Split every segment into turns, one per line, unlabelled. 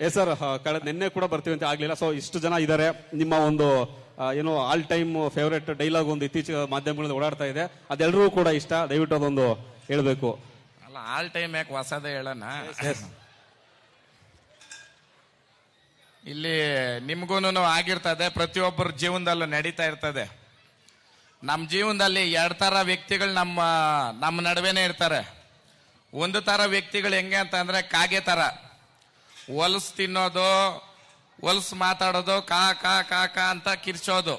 Yes sir ಕಳೆದ ನಿನ್ನೆ ಕೂಡ ಬರ್ತೀವಿ ಅಂತ ಆಗ್ಲಿಲ್ಲ. ಸೊ ಇಷ್ಟು ಜನ ಇದ್ದಾರೆ ನಿಮ್ಮ ಒಂದು ಏನು ಆಲ್ ಟೈಮ್ ಫೇವರೇಟ್ ಡೈಲಾಗ್ ಒಂದು ಇತ್ತೀಚೆಗೆ ಮಾಧ್ಯಮಗಳಲ್ಲಿ ಓಡಾಡ್ತಾ ಇದೆ. ಅದೆಲ್ಲರೂ ಕೂಡ ಇಷ್ಟ. ದಯವಿಟ್ಟು ಅದೊಂದು ಹೇಳ್ಬೇಕು.
ಅಲ್ಲ ಆಲ್ ಟೈಮ್ ಯಾಕೆ ಹೊಸದೇ ಹೇಳೋಣ? ಇಲ್ಲಿ ನಿಮ್ಗೂನು ಆಗಿರ್ತದೆ. ಪ್ರತಿಯೊಬ್ಬರ ಜೀವನದಲ್ಲೂ ನಡೀತಾ ಇರ್ತದೆ. ನಮ್ಮ ಜೀವನದಲ್ಲಿ ಎರಡು ತರ ವ್ಯಕ್ತಿಗಳು ನಮ್ಮ ನಮ್ಮ ನಡುವೆನೇ ಇರ್ತಾರೆ. ಒಂದು ತರ ವ್ಯಕ್ತಿಗಳು ಹೆಂಗೆ ಅಂತ ಅಂದ್ರೆ ಕಾಗೆ ತರ ಹೊಲಸು ತಿನ್ನೋದು ಹೊಲಸು ಮಾತಾಡೋದು, ಕಾ ಕಾ ಕಾ ಕಾ ಅಂತ ಕಿರ್ಚೋದು.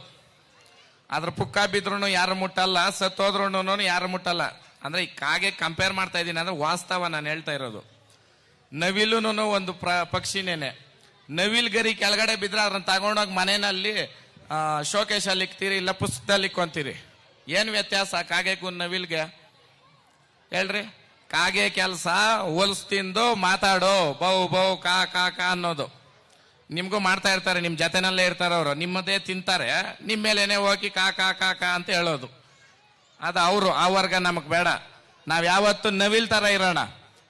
ಅದ್ರ ಪುಕ್ಕ ಬಿದ್ರು ಯಾರು ಮುಟ್ಟಲ್ಲ ಸತ್ತೋದ್ರೂನು ಯಾರು ಮುಟ್ಟಲ್ಲ. ಅಂದ್ರೆ ಈ ಕಾಗೆ ಕಂಪೇರ್ ಮಾಡ್ತಾ ಇದ್ದೀನಿ ಅಂದ್ರೆ ವಾಸ್ತವ ನಾನು ಹೇಳ್ತಾ ಇರೋದು. ನವಿಲುನು ಒಂದು ಪ್ರ, ಪಕ್ಷಿನೇನೆ. ನವಿಲ್ ಗರಿ ಕೆಳಗಡೆ ಬಿದ್ರೆ ಅದನ್ನ ತಗೊಂಡೋಗಿ ಮನೆಯಲ್ಲಿ ಶೋಕೇಶಲ್ಲಿ ಇಕ್ತೀರಿ, ಇಲ್ಲ ಪುಸ್ತಕದಲ್ಲಿ ಇಕ್ಕೊಂತೀರಿ. ಏನ್ ವ್ಯತ್ಯಾಸ ಕಾಗೆಗೂ ನವಿಲ್ಗೆ? ಹೇಳ್ರಿ. ಕಾಗೆ ಕೆಲಸ, ಹೊಲ್ಸ್ ತಿಂದು ಮಾತಾಡೋ, ಬೌ ಬೌ, ಕಾ ಕಾ ಕಾ ಅನ್ನೋದು. ನಿಮಗೂ ಮಾಡ್ತಾ ಇರ್ತಾರೆ ನಿಮ್ಮ ಜೊತೆನಲ್ಲೇ ಇರ್ತಾರೆ ಅವರು. ನಿಮ್ಮದೇ ತಿಂತಾರೆ ನಿಮ್ಮ ಮೇಲೇನೆ ಹೋಗಿ ಕಾ ಕಾ ಕಾ ಕಾ ಅಂತ ಹೇಳೋದು. ಅದು ಅವರು, ಆ ವರ್ಗ ನಮಗೆ ಬೇಡ. ನಾವು ಯಾವತ್ತು ನವಿಲ್ ತರ ಇರೋಣ.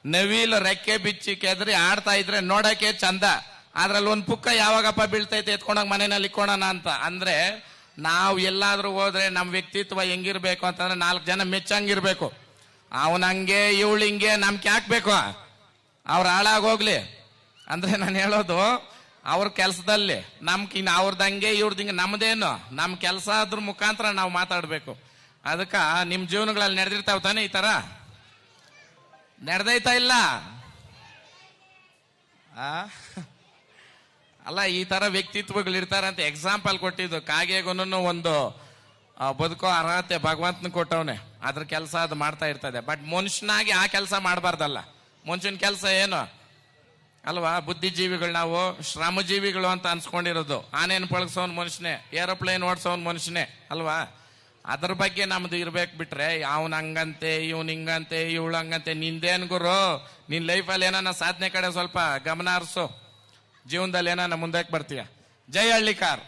ನವಿಲ್ ರೆಕ್ಕೆ ಬಿಚ್ಚಿ ಕೆದ್ರಿ ಆಡ್ತಾ ಇದ್ರೆ ನೋಡಕ್ಕೆ ಚಂದ. ಅದ್ರಲ್ಲಿ ಒಂದು ಪುಕ್ಕ ಯಾವಾಗಪ್ಪ ಬೀಳ್ತೈತೆ ಎತ್ಕೊಂಡೋಗಿ ಮನೆಯಲ್ಲಿ ಇಕ್ಕೋಣ ಅಂತ. ಅಂದ್ರೆ ನಾವು ಎಲ್ಲಾದ್ರೂ ಹೋದ್ರೆ ನಮ್ಮ ವ್ಯಕ್ತಿತ್ವ ಹೆಂಗಿರ್ಬೇಕು ಅಂತಂದ್ರೆ ನಾಲ್ಕು ಜನ ಮೆಚ್ಚಂಗಿರ್ಬೇಕು ಅವನಂಗೆ ಇವಳಿಂಗೆ ನಮ್ಗೆ ಹಾಕ್ಬೇಕು. ಅವ್ರ ಹಾಳಾಗೋಗ್ಲಿ ಅಂದ್ರೆ ನಾನು ಹೇಳೋದು, ಅವ್ರ ಕೆಲಸದಲ್ಲಿ ನಮ್ಗೆ ಇನ್ನು ಅವ್ರದಂಗೆ ಇವ್ರದಂಗೆ ನಮ್ದೇನು. ನಮ್ಮ ಕೆಲಸ ಅದ್ರ ಮುಖಾಂತರ ನಾವು ಮಾತಾಡಬೇಕು. ಅದಕ್ಕೆ ನಿಮ್ಮ ಜೀವನಗಳಲ್ಲಿ ನಡೆದಿರ್ತಾವ ತಾನೆ ಈ ತರ? ನಡೆದೈತಾ ಇಲ್ಲ? ಅಲ್ಲ, ಈ ತರ ವ್ಯಕ್ತಿತ್ವಗಳು ಇರ್ತಾರೆ ಅಂತ ಎಕ್ಸಾಂಪಲ್ ಕೊಟ್ಟಿದ್ದು ಕಾಗೆಗೂ ಒಂದು ಆ, ಬದುಕೋ ಅರ್ಹತೆ ಭಗವಂತನ ಕೊಟ್ಟವನೆ. ಅದ್ರ ಕೆಲಸ ಅದು ಮಾಡ್ತಾ ಇರ್ತದೆ. ಬಟ್ ಮನುಷ್ಯನಾಗಿ ಆ ಕೆಲಸ ಮಾಡಬಾರ್ದಲ್ಲ. ಮನುಷ್ಯನ ಕೆಲಸ ಏನು? ಅಲ್ವಾ? ಬುದ್ಧಿಜೀವಿಗಳು ನಾವು ಶ್ರಮಜೀವಿಗಳು ಅಂತ ಅನ್ಸ್ಕೊಂಡಿರೋದು. ಆನೇನ್ ಪಳಗ್ಸೋನ್ ಮನುಷ್ಯನೇ ಏರೋಪ್ಲೇನ್ ಓಡಿಸೋನ್ ಮನುಷ್ಯನೇ ಅಲ್ವಾ? ಅದ್ರ ಬಗ್ಗೆ ನಮ್ದು ಇರ್ಬೇಕು ಬಿಟ್ರೆ ಅವನ್ ಹಂಗಂತೆ ಇವನ್ ಹಿಂಗಂತೆ ಇವಳು ಹಂಗಂತೆ ನಿಂದೇನ್ ಗುರು? ನಿನ್ ಲೈಫಲ್ಲಿ ಏನಾನ ಸಾಧನೆ ಕಡೆ ಸ್ವಲ್ಪ ಗಮನ ಹರಿಸು. ಜೀವನದಲ್ಲಿ ಏನಾನ ಮುಂದಕ್ಕೆ ಬರ್ತೀಯ? ಜೈ ಹಳ್ಳಿಕಾರ್.